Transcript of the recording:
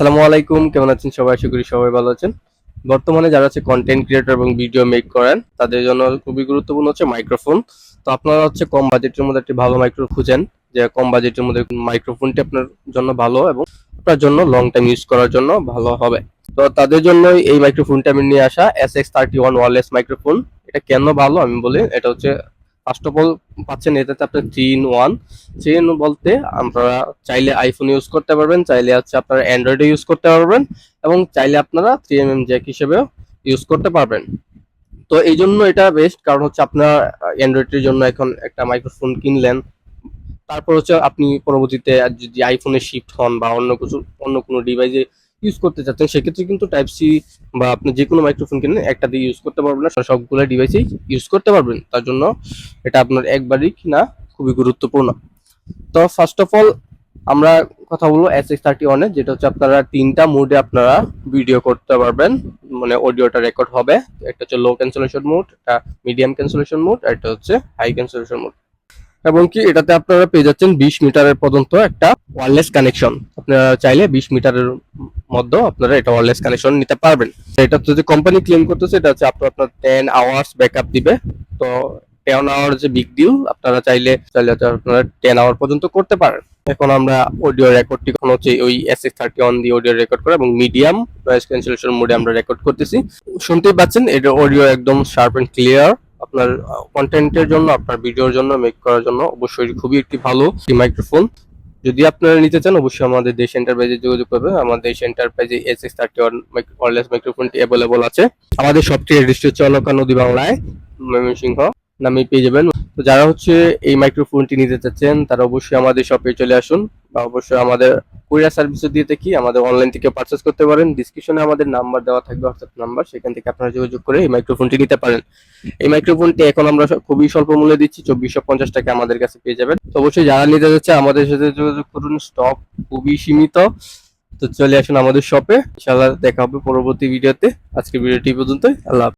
আসসালামু আলাইকুম, কেমন আছেন সবাই? আশা করি সবাই ভালো আছেন। বর্তমানে যারা হচ্ছে কন্টেন্ট ক্রিয়েটর এবং ভিডিও মেক করেন, তাদের জন্য খুবই গুরুত্বপূর্ণ হচ্ছে মাইক্রোফোন তো আপনারা হচ্ছে কম বাজেটের মধ্যে একটি ভালো মাইক্রো খুঁজেন, যে কম বাজেটের মধ্যে মাইক্রোফোনটি আপনার জন্য ভালো এবং আপনার জন্য লং টাইম ইউজ করার জন্য ভালো হবে। তো তাদের জন্য এই মাইক্রোফোনটা আমি নিয়ে আসা S X thirty one wireless microphone এটা কেন ভালো আমি বলি, এটা হচ্ছে ফার্স্ট অফ অল পাচ্ছেন এটাতে আপনার three in one three in বলতে আপনারা চাইলে আইফোন ইউজ করতে পারবেন, চাইলে হচ্ছে আপনারা অ্যান্ড্রয়েডে ইউজ করতে পারবেন এবং চাইলে আপনারা থ্রি এম এম জ্যাক হিসেবেও ইউজ করতে পারবেন। তো এই জন্য এটা বেস্ট কারণ হচ্ছে আপনার অ্যান্ড্রয়েডের জন্য এখন একটা মাইক্রোফোন কিনলেন। তারপর হচ্ছে আপনি পরবর্তীতে যদি আইফোনে শিফট হন বা অন্য কিছু, অন্য কোনো ডিভাইসে ইউজ করতে চাচ্ছেন, সেক্ষেত্রে কিন্তু টাইপ সি বা আপনি যে কোনো মাইক্রোফোন কিনে একটা দিয়ে ইউজ করতে পারবেন না, সবগুলো ডিভাইসেই ইউজ করতে পারবেন। তার জন্য এটা আপনার একবারই কিনা খুবই গুরুত্বপূর্ণ। তো ফার্স্ট অফ অল আমরা কথা বলব এস এক্স থার্টি ওয়ানে যেটা হচ্ছে আপনারা তিনটা মোডে আপনারা ভিডিও করতে পারবেন। মানে অডিওটা রেকর্ড হবে। একটা হচ্ছে লো ক্যান্সেলেশন মোড একটা মিডিয়াম ক্যান্সেলেশন মোড একটা হচ্ছে হাই ক্যান্সেলেশন মোড এবং কি এটাতে আপনারা পেয়ে যাচ্ছেন বিশ মিটারের পর্যন্ত একটা ওয়ারলেস কানেকশন আপনারা চাইলে বিশ মিটারের মধ্যে আপনারা এটা ওয়ারলেস কানেকশন নিতে পারবেন। এটা যদি কোম্পানি ক্লেম করতেছে, এটা হচ্ছে আপনার আপনার টেন আওয়ার্স ব্যাকআপ দিবে। তো টেন আওয়ার যে বিগ ডিল আপনারা চাইলে চাইলে আপনারা টেন আওয়ার পর্যন্ত করতে পারেন। এখন আমরা অডিও রেকর্ডটি এখন হচ্ছে ওই এস এক্স থার্টি ওয়ান দিয়ে অডিও রেকর্ড করে এবং মিডিয়াম নয়েজ ক্যান্সেলেশন মোডে আমরা রেকর্ড করতেছি। শুনতেই পাচ্ছেন, এটা অডিও একদম শার্প এন্ড ক্লিয়ার আপনার কন্টেন্টের জন্য, আপনার ভিডিওর জন্য মেক করার জন্য অবশ্যই খুবই একটি ভালো মাইক্রোফোন যদি আপনারা নিতে চান, অবশ্যই আমাদের দেশ এন্টারপ্রাইজে যোগাযোগ করবেন আমাদের দেশ এন্টারপ্রাইজে S S thirty one wireless মাইক্রোফোনটি available আছে। আমাদের সবটি রেজিস্ট্রি হচ্ছে অলকা নদী বাংলায়, ময়মনসিংহ নামে পেয়ে যাবেন। তো যারা হচ্ছে এই মাইক্রোফোনটি নিতে চাচ্ছেন, তারা অবশ্যই আমাদের শপে চলে আসুন। বা অবশ্যই আমাদের কুরিয়ার সার্ভিসও দিয়ে থাকি আমাদের অনলাইন থেকে পারচেস করতে পারেন। ডিসক্রিপশনে আমাদের নাম্বার দেওয়া থাকবে হোয়াটসঅ্যাপ নাম্বার সেখান থেকে আপনারা যোগাযোগ করে এই মাইক্রোফোনটি নিতে পারেন। এই মাইক্রোফোনটি এখন আমরা খুবই স্বল্প মূল্যে দিচ্ছি, চব্বিশশো পঞ্চাশ টাকা আমাদের কাছে পেয়ে যাবেন। তো অবশ্যই যারা নিতে যাচ্ছে, আমাদের সাথে যোগাযোগ করুন স্টক খুবই সীমিত। তো চলে আসুন আমাদের শপে ইনশাআল্লাহ দেখা হবে পরবর্তী ভিডিওতে আজকে ভিডিওটি এই পর্যন্তই, আল্লাহ।